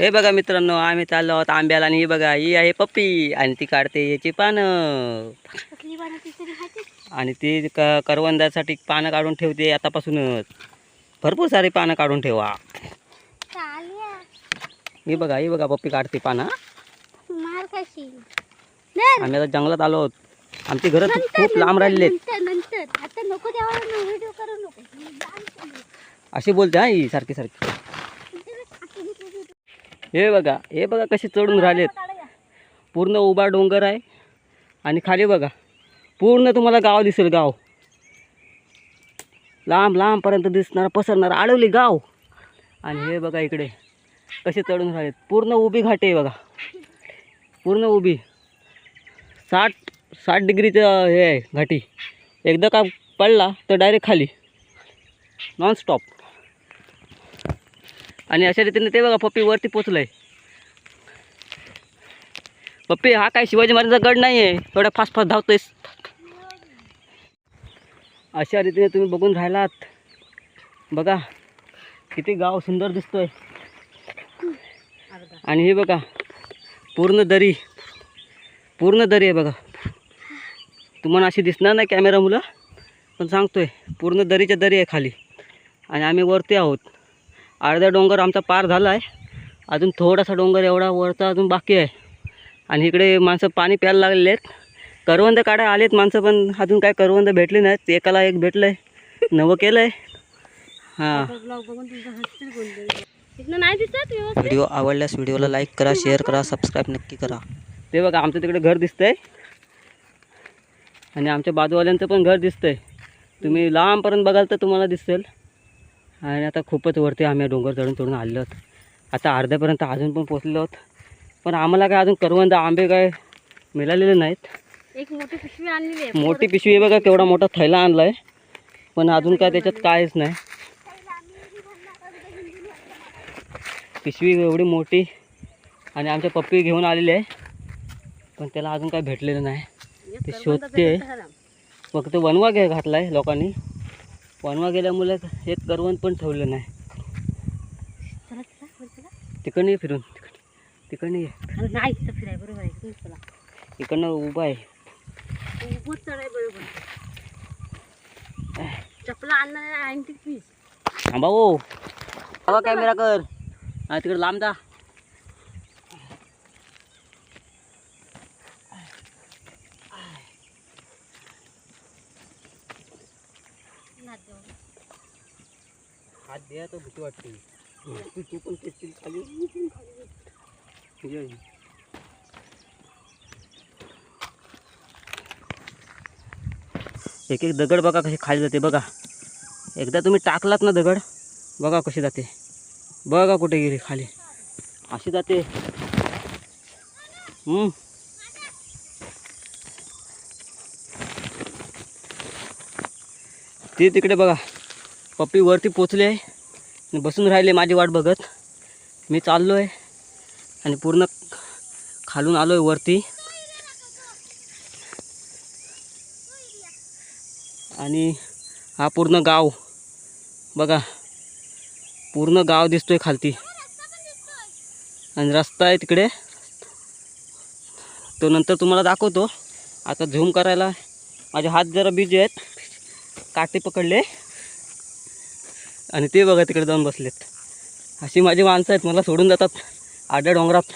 हे बघा मित्रांनो आम्ही चाललो आहोत आंब्याला आणि ही बघा ही आहे पप्पी आणि ती काढते याची पानं. आणि ती क करवंदासाठी पानं काढून ठेवते आतापासूनच. भरपूर सारी पानं काढून ठेवा. ही बघा ही बघा पप्पी काढते पानं. आम्ही आता जंगलात आलो आहोत. आमची घरं खूप लांब राहिलेत मी. अशी बोलते हा ही सारखी सारखी. हे बघा हे बघा कसे चढून राहिलेत. पूर्ण उभा डोंगर आहे. आणि खाली बघा पूर्ण तुम्हाला गाव दिसेल गाव. लांब लांबपर्यंत दिसणार पसरणार आडवली गाव. आणि हे बघा इकडे कसे चढून राहिलेत. पूर्ण उभी घाटे आहे बघा. पूर्ण उभी. साठ साठ डिग्रीचं हे आहे घाटी. एकदा का पडला तर डायरेक्ट खाली. नॉनस्टॉप आणि अशा रीतीने ते बघा पप्पी वरती पोचलंय. पप्पी हा काय शिवाजी महाराजांचा गड नाही आहे थोडा फास्ट फास्ट धावतोयस. अशा रीतीने तुम्ही बघून राहिलात. बघा किती गाव सुंदर दिसतोय. आणि हे बघा पूर्ण दरी. पूर्ण दरी आहे बघा. तुम्हाला अशी दिसणार नाही कॅमेरा मुलं पण सांगतोय पूर्ण दरीच्या दरी आहे खाली. आणि आम्ही वरती आहोत. अर्धा डोंगर आमचा पार झाला आहे. अजून थोडासा डोंगर एवढा वरचा अजून बाकी आहे. आणि इकडे माणसं पाणी प्यायला लागलेले आहेत. करवंद काढायला आलेत माणसं पण अजून काय करवंद भेटले नाहीत. एकाला एक भेटलं आहे नवं केलं आहे हां दिसत व्हिडिओ आवडल्यास व्हिडिओला लाईक करा शेअर करा सबस्क्राईब नक्की करा. ते बघा आमचं तिकडे घर दिसतंय. आणि आमच्या बाजूवाल्यांचं पण घर दिसतंय. तुम्ही लांबपर्यंत बघाल तर तुम्हाला दिसेल. आणि आता खूपच वरती आम्ही डोंगर चढून चढून आहोत आता अर्ध्यापर्यंत अजून पण पोचलेलो आहोत पण आम्हाला काय अजून करवंद आंबे काय मिळालेले नाहीत. एक मोठी पिशवी आणलेली आहे. मोठी पिशवी बघा केवढा मोठा थैला आणला आहे पण अजून काय त्याच्यात काहीच नाही. पिशवी एवढी मोठी आणि आमच्या पप्पी घेऊन आलेली आहे. पण त्याला अजून काय भेटलेलं नाही. ते शोधते. फक्त वनवा घे घातला आहे लोकांनी. वनवा गेल्यामुळे एक करवंद पण ठेवलं नाही. चला तिकडनं ये फिरून तिकडे तिकडनं ये. नाही फिराय बरोबर आहे इकडनं उभा आहे. उभं चढाय बरोबर चपला आणणार आहे पीस थांबा हो. कॅमेरा कर. तिकडे लांब जा. हात द्या तर भीती वाटते. तू तू पण खेचशील खाली. ये. एक एक दगड बघा कसे खाली जाते बघा. एकदा तुम्ही टाकलात ना दगड बघा कशी जाते. बघा कुठे गेली खाली. अशी जाते. ते तिकडे बघा. पप्पी वरती पोचले आहे. आणि बसून राहिले माझी वाट बघत. मी चाललो आहे आणि पूर्ण खालून आलो आहे वरती. आणि हा पूर्ण गाव. बघा. पूर्ण गाव दिसतोय खालती. आणि रस्ता आहे तिकडे. तो नंतर तुम्हाला दाखवतो. आता झूम करायला. माझे हात जरा बिजी आहेत. काटे पकडले. आणि ते बघा तिकडे जाऊन बसलेत. अशी माझी माणसं आहेत मला सोडून जातात. आड्या डोंगरात.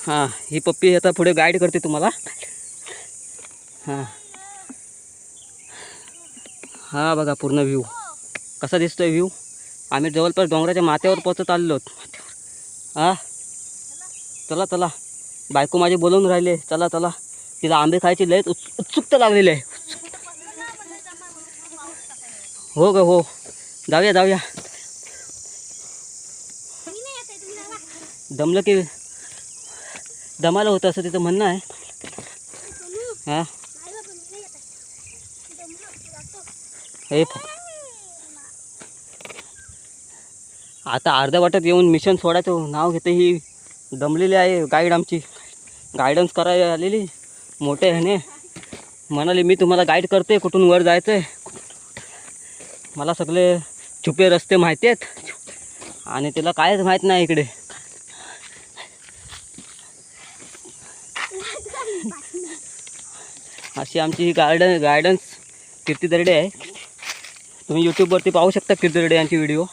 हां ही पप्पी आता पुढे गाईड करते तुम्हाला. हां. हा बघा पूर्ण व्ह्यू कसा दिसतोय व्ह्यू आम्ही जवळपास डोंगराच्या माथ्यावर पोचत आलेलो हा. चला चला. बायको माझी बोलवून राहिले. चला चला. तिला आंबे खायची लयच उत्स उत्सुकता लागलेली आहे. हो ग हो. जाऊया जाऊया. दमलं की दमाला होतं असं तिचं म्हणणं आहे. हां? हे आता अर्ध्या वाटत येऊन मिशन सोडायचं नाव घेते ही दमलेली आहे गाईड आमची. गायडन्स करायला आलेली. मोठे ह्याने म्हणाले मी तुम्हाला गाईड करते कुठून वर जायचं आहे मला सगळे छुपे रस्ते माहिती आहेत आणि तिला कायच माहीत नाही इकडे. अशी आमची ही गार्डन गार्डन्स कीर्ती दर्डे आहे. तुम्ही यूट्यूबवरती पाहू शकता कीर्ती दर्डे यांची व्हिडिओ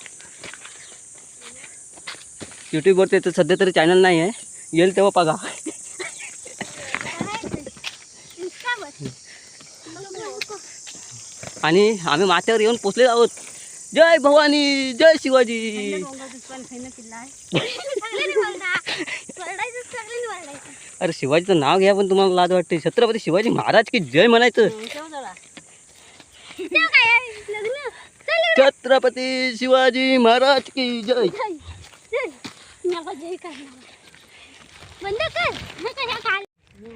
यूट्यूबवरती तर सध्या तरी चॅनल नाही आहे. येईल तेव्हा बघा. आणि आम्ही माथ्यावर येऊन पोचले आहोत. जय भवानी जय शिवाजी. अरे शिवाजीचं नाव घ्या पण तुम्हाला लाज वाटते. छत्रपती शिवाजी महाराज की जय म्हणायचं. छत्रपती शिवाजी महाराज की जय.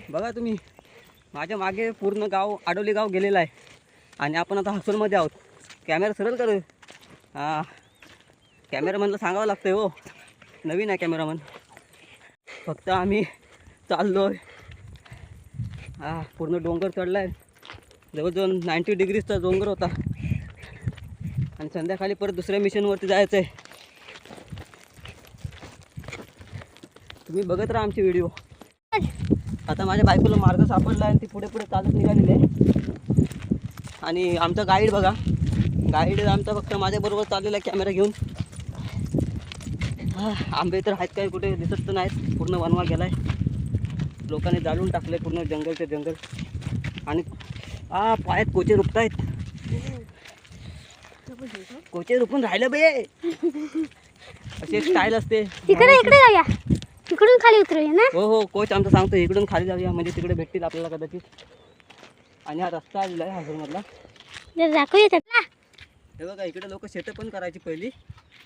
बघा तुम्ही माझ्या मागे पूर्ण गाव आडोली गाव गेलेलं आहे. आणि आपण आता हॉस्टेलमध्ये आहोत. कॅमेरा सरळ करू. हां. कॅमेरामनला सांगावं लागतं हो. नवीन आहे कॅमेरामन. फक्त आम्ही चाललो आहे हां पूर्ण डोंगर चढला आहे जवळजवळ नाईंटी डिग्रीजचा डोंगर होता. आणि संध्याकाळी परत दुसऱ्या मिशनवरती जायचं आहे तुम्ही बघत राहा आमचे व्हिडिओ. आता माझ्या बायकोला मार्ग सापडला आणि ती पुढे पुढे चालत निघालेली आहे. आणि आमचा गाईड बघा. गाईड आमचा फक्त माझ्याबरोबर चाललेला आहे कॅमेरा घेऊन. हा, आंबे तर आहेत काय कुठे दिसत तर नाहीत. पूर्ण वनवा गेलाय. लोकांनी जाळून टाकले पूर्ण जंगलचे जंगल. आणि आ पायात कोचे रुपत आहेत कोचे रुपून राहिलं बे. एक स्टाईल असते. इकडे इकडे जाऊया. इकडून खाली उतरूया ना? हो हो कोच आमचं सांगतो इकडून खाली जाऊया. म्हणजे तिकडे भेटतील आपल्याला कदाचित. आणि हा रस्ता आलेला आहे जर दाखवूया त्याला हे बघा इकडे लोक शेतं पण करायची पहिली.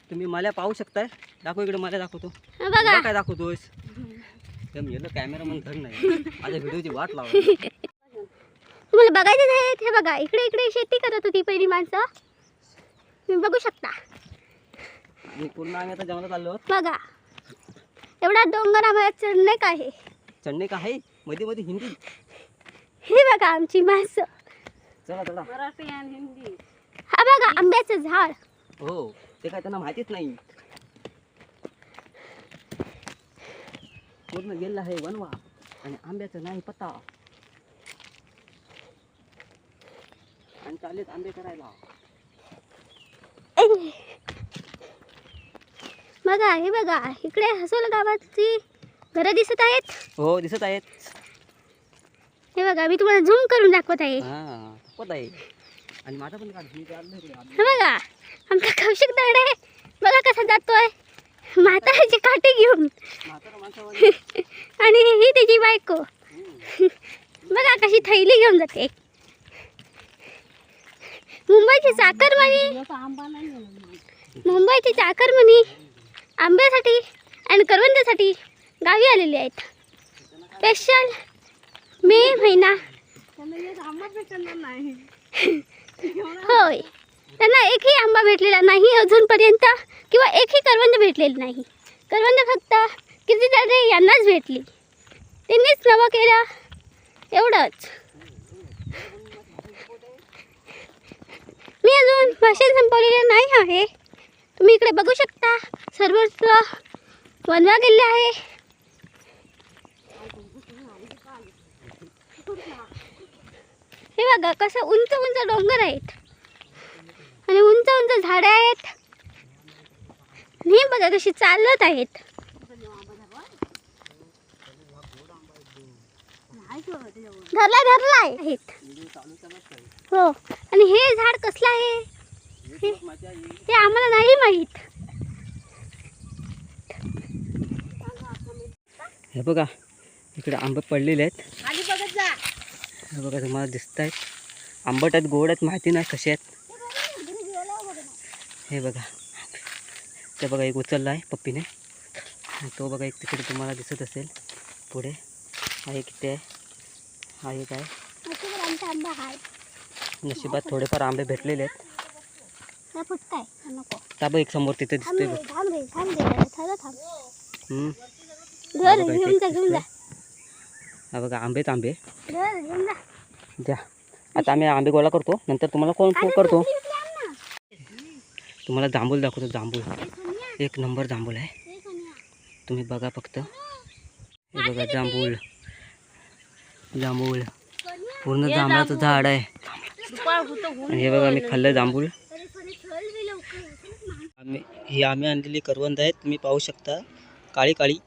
तुम्ही मला पाहू शकताय. दाखव इकडे मला दाखवतो. हा बघा. काय दाखवतोयस? तर मी कॅमेरा मन धर नाही. माझ्या व्हिडिओची वाट लावा तुम्हाला बघायचं आहे? हे बघा इकडे इकडे शेती करत होती पहिली माणसं. तुम्ही बघू शकता. आणि पूर्ण आम्ही आता जंगलात आलो आहोत. बघा. एवढा डोंगर आम्हाला चढणे का आहे. चढणे का आहे? मध्ये मध्ये हिंदी. हे बघा आमची माणसं चला चला. हा बघा आंब्याचं झाड. हो ते काय त्यांना माहितीच नाही. पूर्ण गेला आहे वनवा आणि आंब्याचं नाही पत्ता. आणि चालेल आंबे करायला. बघा हे बघा इकडे हसोल गावाची घरं दिसत आहेत? हो दिसत आहेत. हे बघा मी तुम्हाला झूम करून दाखवत आहे. हा आहे. आणि माझा पण. हे बघा आमचा कौशिक दर्डे बघा कसा जातोय. म्हाताऱ्याची काठी घेऊन. आणि ही त्याची बायको. बघा कशी थैली घेऊन जाते. मुंबईची चाकरमणी. मुंबईची चाकरमणी. आंब्यासाठी आणि करवंदासाठी गावी आलेली आहेत. स्पेशल मे महिना होय. त्यांना एकही आंबा भेटलेला नाही अजूनपर्यंत किंवा एकही करवंद भेटलेली नाही. करवंद फक्त किती दादे यांनाच भेटली. त्यांनीच नवं केलं एवढंच. मी अजून भाषण संपवलेलं नाही आहे. तुम्ही इकडे बघू शकता. सर्वत्र वनवा गेले आहे. हे बघा कसं उंच उंच डोंगर आहेत. आणि उंच उंच झाडे आहेत. हे बघा कशी चालत आहेत. धरला धरला आहेत. हो. आणि हे झाड कसलं आहे? हे ते आम्हाला नाही माहीत. हे बघा इकडे आंबे पडलेले आहेत. हे बघा तुम्हाला दिसत आहेत आंबट आहेत गोड आहेत माहिती नाही कसे आहेत. हे बघा ते बघा एक उचलला आहे पप्पीने. तो बघा एक तिकडे तुम्हाला दिसत असेल. पुढे हा एक इथे आहे. हा एक आहे. आहे नशिबात थोडेफार आंबे भेटलेले आहेत. बघ एक समोर तिथे दिसतोय. हा बघा आंबेच आंबे. जा. द्या. आता आम्ही आंबे गोळा करतो. नंतर तुम्हाला कोण फोन करतो? तुम्हाला जांभूळ दाखवतो जांभूळ. एक नंबर जांभूळ आहे. तुम्ही बघा फक्त. हे बघा जांभूळ. जांभूळ. पूर्ण जांभळाचं झाड आहे. आणि हे बघा मी खाल्लं जांभूळ. आम्ही ही आम्ही आणलेली करवंद आहेत. तुम्ही पाहू शकता. काळी काळी.